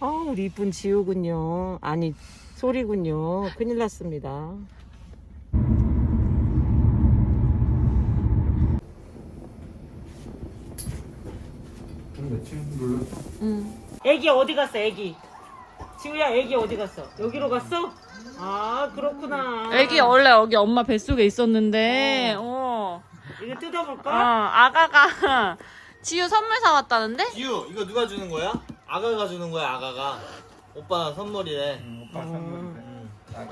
우리 이쁜 지우군요. 아니 소리군요. 큰일 났습니다. 응. 애기 어디 갔어? 애기. 지우야 애기 어디 갔어? 여기로 갔어? 아 그렇구나. 애기 원래 여기 엄마 뱃속에 있었는데, 어. 이거 어, 뜯어볼까? 아가가 지우 선물 사왔다는데? 지우 이거 누가 주는 거야? 아가가 주는 거야 아가가 오빠 선물이래 응, 오빠 선물이래.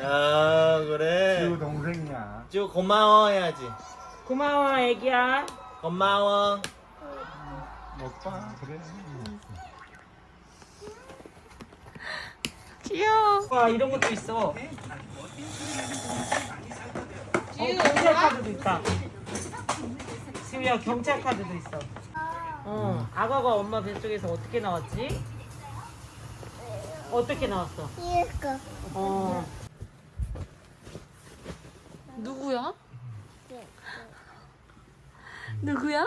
야 그래 지우 동생이야. 지우 고마워 해야지 고마워 애기야. 고마워 오빠 그래. 귀여워. 와 이런 것도 있어. 어, 경찰 카드도 있다. 지우야 경찰 카드도 있어. 어, 아가가 엄마 뱃속에서 어떻게 나왔지? 어떻게 나왔어? 이거 어, 누구야? 누구야?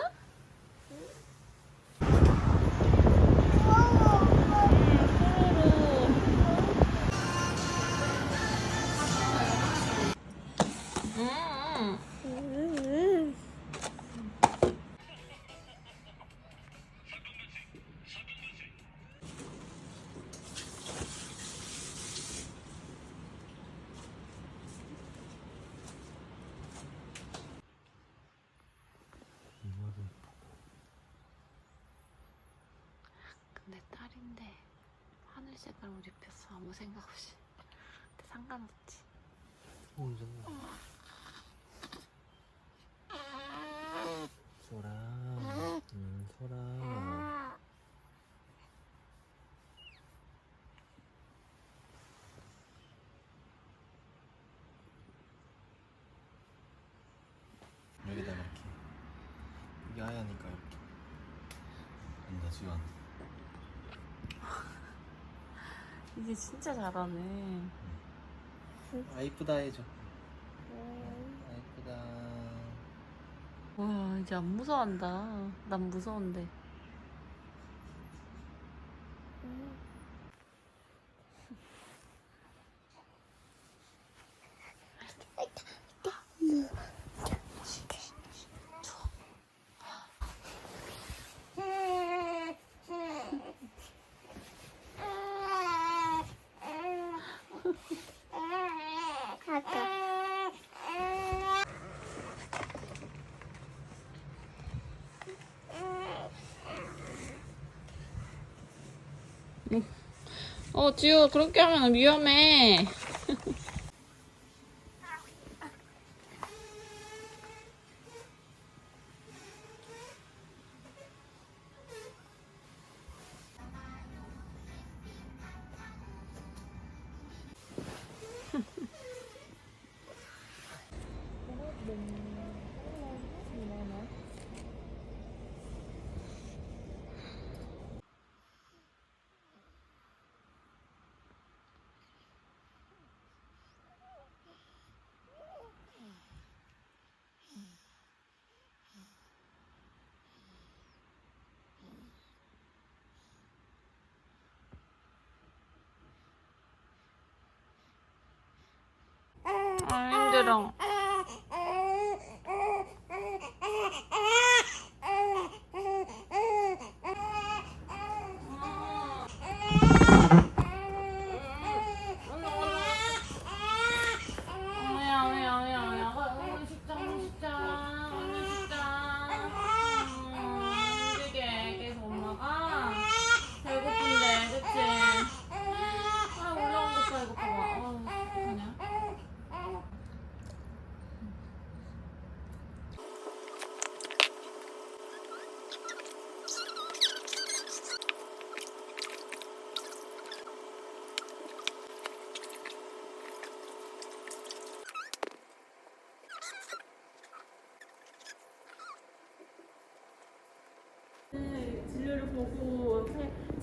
근데 딸인데 하늘 색깔 옷 입혔어 아무 생각 없이. 근데 상관없지. 소라 음 소라 여기다 이렇게 이게 하얘니까 이렇게 안다 지원 이제 진짜 잘하네. 아 이쁘다 해줘 아 이쁘다 와 이제 안 무서워한다. 난 무서운데. 어 지우 그렇게 하면 위험해. 아 힘들어.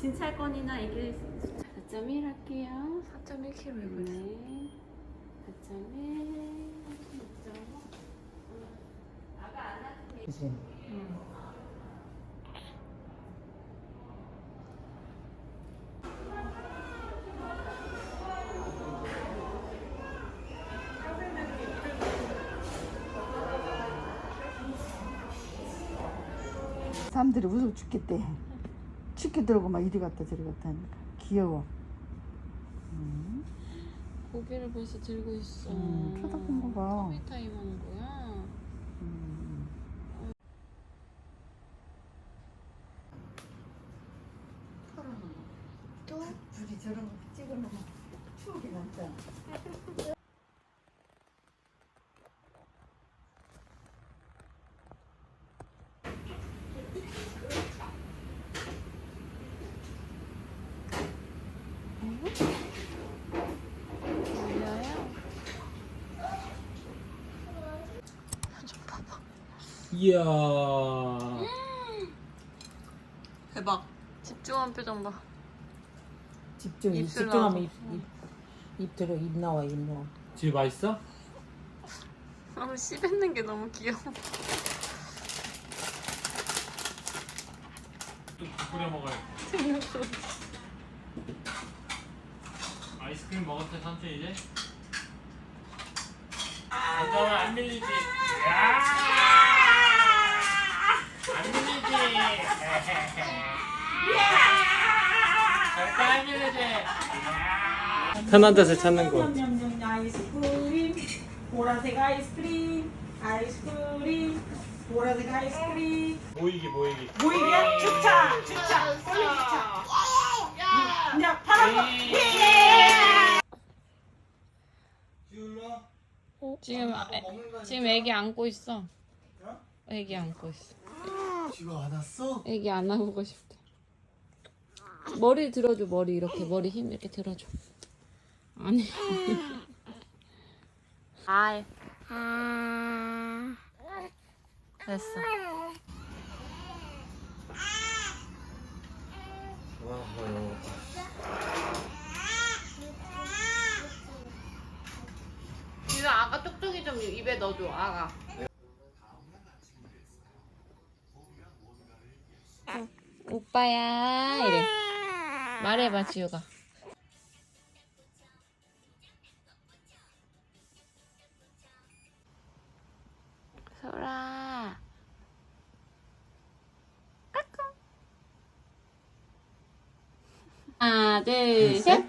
진찰권이나 이게 4.1 할게요. 4.1kg 네. 그래. 4.1. 그치? 음. 사람들이 웃어 죽겠대. 치킨 들고 막 이리 갔다 저리 갔다 하니까 귀여워. 음, 고기를 벌써 들고 있어. 음, 쳐다본 거 봐. 소비 타임 하는 거야. 음. 또 둘이 저런 거 찍어놓으면 추억이 남잖아. 이야. 대박. 집중한 표정 봐. 집중 입 입술 집중하면. 입, 입, 입 들어 입 나와 입 나와 지금 맛있어? 너무 씹는 게 너무 귀여워. 뿌려 먹어요. 아이스크림 먹을 때 삼촌 이제? 잠깐만 안 밀리지? 야! 안 밀리지? 절대 안 밀리지? 편한 데서 찾는 거. 냠냠냠 아이스크림 보라색 아이스크림 아이스크림 보라색 아이스크림 모이기 모이기. 모이게 주차 주차 빨리 주차 이제 파란 거 지금 아, 애, 지금 애기 안고 있어. 애기 안고 있어. 지금 안 왔어? 애기 안아보고 싶대. 머리 들어줘 머리 이렇게 머리 힘 이렇게 들어줘. 아니. 아. 됐어. 지금 아가 쪽쪽이 좀 입에 넣어줘 아가. 오빠야 이래. 말해봐 지우가. 소라. 하나 둘 셋.